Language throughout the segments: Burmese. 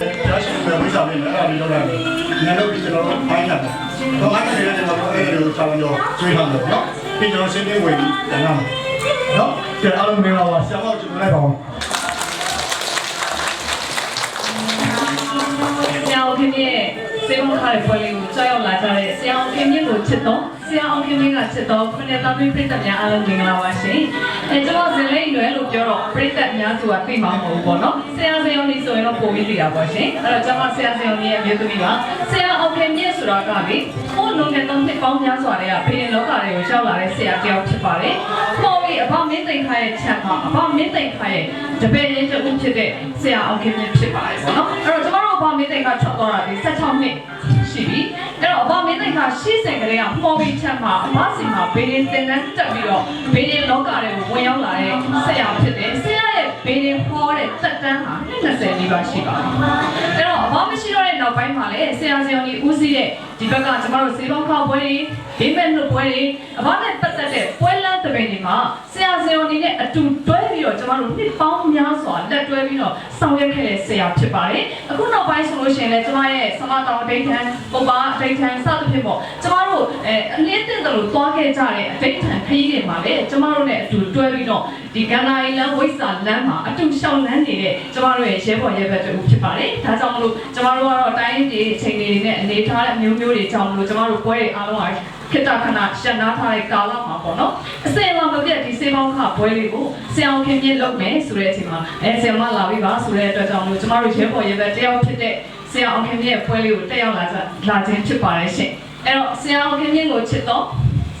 ဆောင်နေတယ်အဲ့ဒါလေးတော့လည်းနည်းတော့ပြီးကျွန်တော်တို့ဖိုင်းရတယ်။တော့အဲ့ဒါလေးလည်းကျွန်တော်တို့အဲ့ဒီလိုဆောင်ရောကျွေးထားတယ်နော်။ပြီးကျွန်တော်ရှင်းပြဝင်ပြီးပြန်ရမယ်။နော်။ကြည့်အားလုံးမင်္ဂလာပါဆရာမကျွန်တော်လိုက်ပါဦးဆရာအောင်ခင်ရဲ့စေမထားတဲ့ပွဲလေးကိုကြောက်ရောက်လာကြတဲ့ဆရာအောင်ခင်ရဲ့ကိုချစ်တော့ ဆရာအောင်ခင်ကချစ်တော့ခုနှစ်သားပြိဿများအားလုံးမင်္ဂလာပါရှင်အဲကျွန်တော်ဇင်လေးရွယ်လို့ပြောတော့ပြိဿများစုကသိမှာမဟုတ်ဘူးပေါ့နော်ဆရာစေအောင်လေးဆိုရင်တော့ပုံပြီးသိတာပေါ့ရှင်အဲ့တော့ကျွန်မဆရာစေအောင်လေးရဲ့အမျိုးသမီးပါဆရာအောင်ခင်ရဲ့ဆိုတာကလေဟိုလုံးနဲ့တော့နှစ်ပေါင်းများစွာတည်းကဖေရင်လောကတွေကိုရောက်လာတဲ့ဆရာတယောက်ဖြစ်ပါတယ်ပေါ်ပြီး အဘမင်းသိန်ခါရဲ့ချက်မှာအဘမင်းသိန်ခါရဲ့တပည့်ရင်းတူဖြစ်တဲ့ဆရာအောင်ခင်ဖြစ်ပါတယ်ပေါ့နော်အဲ့တော့ကျွန်တော်တို့အဘမင်းသိန်ခါထွက်သွားတာဒီ16နှစ်ရှိပြီအဲ့တော့အဘမင်းသိန်ခါရှေ့စဉ်ကလေးကပေါ်ပြီးချက်မှာအဘစီမှာဘေးရင်တင်တန်းတက်ပြီးတော့ဘေးရင်လောကတွေကိုဝင်ရောက်လာတဲ့ဆရာဖြစ်တယ်ဆရာရဲ့ဘေးရင်ဟောတဲ့တက်တန်းဟာ20နီးပါးရှိပါတယ်အဲ့တော့အဘမရှိတော့တဲ့နောက်ပိုင်းမှာလည်းဆရာဆရာကြီးဦးစီးတဲ့ဒီဘက်ကကျွန်တော်တို့စေပေါင်းခောက်ပွဲတွေဘေးမဲ့နှုတ်ပွဲတွေအဘနဲ့ပတ်သက်တဲ့ပွဲလ မ်းတပင်တွေမှာဆရာဆရာကြီးနဲ့အတူတွဲပြီးတော့ကျွန်တော်တို့နှစ်ပေါင်းများစွာလက်တွဲပြီးတော့ဆောင်ရွက်ခဲ့တဲ့ဆရာဖြစ်ပါတယ်အခုနောက်ပိုင်းဆိုလို့ရှိရင်လည်းကျွန်မရဲ့ဆမတော်အဋ္ဌံပုပ္ပါအဋ္ဌံစသဖြင့်ပေါ့ကျွန်တော်တို့အဲအလင်းတင်တယ်လို့သွားခဲ့ကြတဲ့အဋ္ဌံခရီးတွေမှာလည်းကျွန်တော်တို့နဲ့အတူတွဲပြီးတော့ဒီကန္နာရီလမ်းဝိဆာလမ်းမှာအတူရှောင်းလန်းနေတဲ့ကျွန်တော်တို့ရဲ့ရဲဘော်ရဲဘက်တူဖြစ်ပါတယ်ဒါကြောင့်မလို့ကျွန်တော်တို့ကတော့တိုင်းပြည်အချိန်တွေနဲ့အနေထားတဲ့အမျိုးမျိုးတွေကြောင့်မလို့ကျွန်တော်တို့ပွဲတွေအားလုံးက ခေတ္တခဏရှင်းနာထားတဲ့ကာလမှာပေါ့နော်အစင်မှာမပြတ်ဒီစေပေါင်းခပွဲလေးကိုဆရာအောင်ခင်ပြလုပ်မယ်ဆိုတဲ့အချိန်မှာအဲဆရာမလာပြီးပါဆိုတဲ့အတွက်ကြောင့်လို့ကျွန်တော်တို့ရဲဘော်ရဲဘက်တယောက်ဖြစ်တဲ့ဆရာအောင်ခင်ပြပွဲလေးကိုတက်ရောက်လာကြလာခြင်းဖြစ်ပါတယ်ရှင်အဲ့တော့ဆရာအောင်ခင်ပြကိုချစ်တော့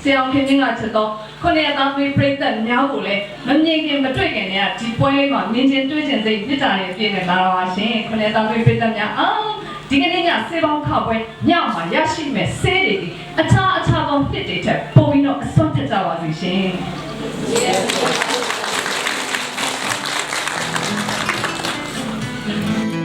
ဆရာအောင်ခင်ပြကချစ်တော့ခုနှစ်ရက်သားပြည်ပြိတ္တများကိုလည်းမမြင်ခင်မတွေ့ခင်တည်းကဒီပွဲလေးမှာမြင်ချင်းတွေ့ချင်းစိတ်မြစ်တာတွေပြည့်နေလာတာပါရှင်ခုနှစ်ရက်သားပြည်ပြိတ္တများအောင်ဒီကနေ့ညစေပေါင်းခပွဲညမှာရရှိမဲ့ဆေးတွေဒီအခြား အခြားသောနှစ်တွေထက်ပိုပြီးတော့အစွမ်းထက်ကြပါစေရှင်။